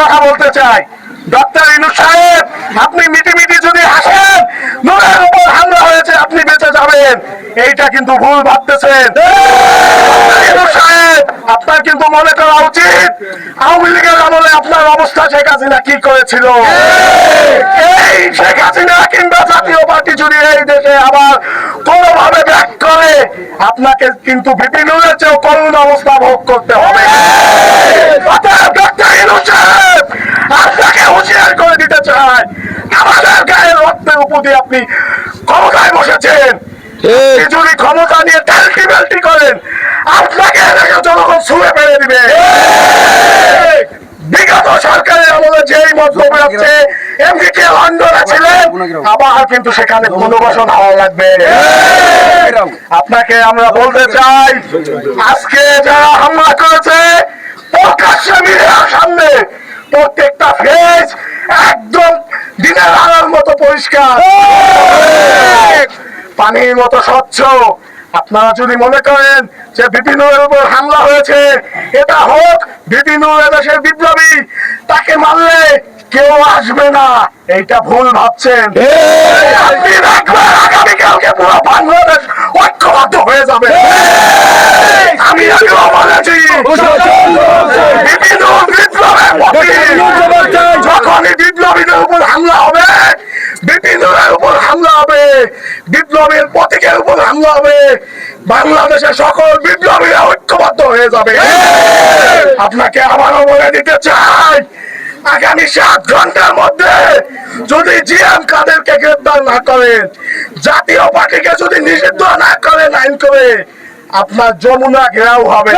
কথা বলতে চাই। ডক্টর ইনু সাহেব, আপনি যদি হাসেন, নুরের উপর হামলা হয়েছে, আপনি বেঁচে যাবেন। এইটা কিন্তু ভুল ভাবতেছেন। আপনার কিন্তু মনে করা উচিত, আওয়ামী লীগের আমলে আপনার অবস্থা শেখ হাসিনা কি করেছিল? এই শেখ হাসিনা কিংবা জাতীয় পার্টি যদি এই দেশে আবার কোনোভাবে ব্যাক করে আপনাকে কিন্তু বিপিনুরের চেয়েও করুণ অবস্থা ভোগ করতে হবে। আপনাকে হুঁশিয়ার করে দিতে চাই। আমাদের গায়ের রক্তের উপর দিয়ে আপনি ক্ষমতায় বসেছেন। যদি ক্ষমতা নিয়ে টাল্টি বাল্টি করেন আপনাকে এলাকা জনগণ ছুঁড়ে ফেলে দিবে। বিগত সরকারের আমলে যেই মন্তব্য হচ্ছে এমনিকে লন্ডনে ছিলেন আপনাকে আমরা বলতে চাই, আজকে যারা হামলা করেছে সামনে প্রত্যেকটা ফেজ একদম দিনের আলোর মতো পরিষ্কার। পানির মতো স্বচ্ছ। আপনারা যদি মনে করেন যে বিপিনুরের উপর হামলা হয়েছে, এটা হোক বিপিনুর দেশের বিপ্লবী, তাকে মারলে কেউ আসবে না এইটা ভুল ভাবছেন আগামীকালকে পুরো বাংলাদেশ ঐক্যবদ্ধ হয়ে যাবে আমি আগেও বলেছি বিপিনুর বিপ্লবের পক্ষে যখনই বিপ্লবীদের উপর হামলা হবে বিপিনুরের উপর হামলা হবে বিপ্লবীর প্রতীকের উপর হামলা হবে বাংলাদেশের সকল বিপ্লবীরা ঐক্যবদ্ধ হয়ে যাবে আপনাকে আবারও বলে দিতে চাই আগামী সাত ঘণ্টার মধ্যে যদি জিএম কাদেরকে গ্রেপ্তার না করেন জাতীয় পার্টিকে যদি নিষিদ্ধ না করেন আইন করে আপনার যমুনা ঘেরাও হবে।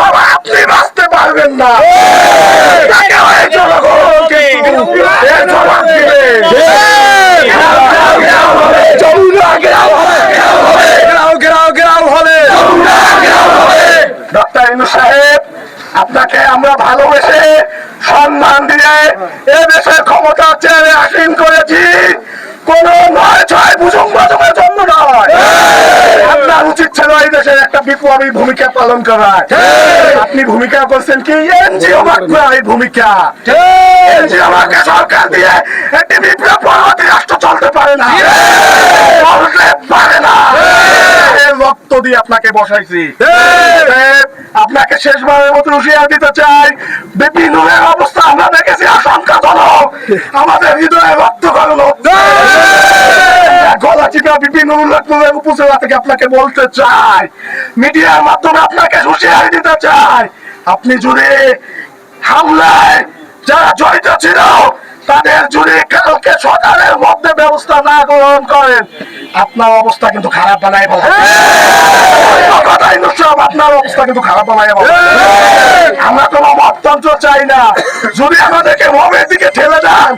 বাবা আপনি বাঁচতে পারবেন না। ডক্টর ইনু সাহেব আপনাকে আমরা ভালোবেসে সম্মান দিয়ে এ দেশের ক্ষমতা চেয়ারে আসীন করেছি। কোন নয় ছয় বুঝুম বাজমের জন্য নয়। আপনার উচিত ছিল এই দেশের একটা বিপ্লবী ভূমিকা পালন করার। আপনি ভূমিকা করছেন কি? এনজিও এই ভূমিকা। এনজিও সরকার দিয়ে একটি বিপ্লব পরবর্তী রাষ্ট্র চলতে পারে না চলতে পারে না এর রক্ত দিয়ে আপনাকে বসাইছি। আপনাকে শেষবারের মতো হুঁশিয়ার দিতে চাই। বিপিনুরের অবস্থা আমরা দেখেছি আশঙ্কাজনক। আমাদের হৃদয়ে রক্ত করল গলা বিপিনুরের উপজেলা থেকে আপনাকে বলতে চাই। মিডিয়ার মাধ্যমে আপনাকে হুঁশিয়ার দিতে চাই। আপনি জুড়ে হামলায় যারা জড়িত ছিল তাদের যদি কালকে সকালের মধ্যে ব্যবস্থা না গ্রহণ করেন আপনার অবস্থা কিন্তু খারাপ বানাই বলা আপনার অবস্থা কিন্তু খারাপ বানাই বলা আমরা কোনো মততন্ত্র চাই না। যদি আমাদেরকে মবের দিকে ঠেলে দেন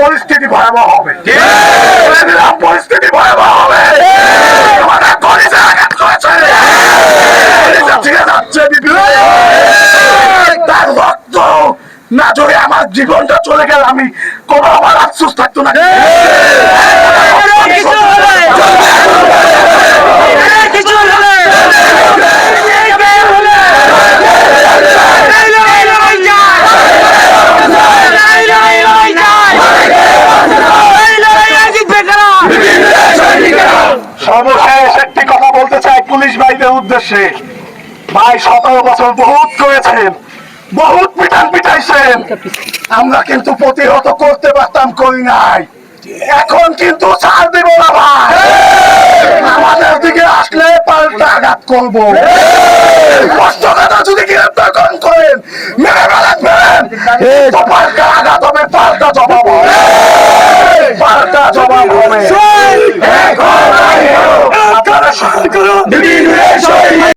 পরিস্থিতি ভয়াবহ হবে। পরিস্থিতি ভয়াবহ হবে আমাদের কলিজা আঘাত করেছে কলিজা ছিঁড়ে যাচ্ছে বিপ্লব তার রক্ত না যদি আমার জীবনটা চলে গেল আমি কোনো আমার আফসোস থাকতো না। সর্বশেষ একটি কথা বলতে চাই পুলিশ ভাইদের উদ্দেশ্যে। ভাই সতেরো বছর বহুত করেছেন। বহুত পিটান পিটাইছেন। আমরা কিন্তু প্রতিহত করতে পারতাম করি নাই। এখন কিন্তু ছাড় দিব না ভাই। আমাদের দিকে আসলে পাল্টা আঘাত করব। কষ্ট কথা যদি গ্রেপ্তার করেন করেন। মেরে ফেলেন ফেলেন তো পাল্টা আঘাত হবে পাল্টা জবাব হবে। পাল্টা জবাব হবে। আপনারা সহায় করুন।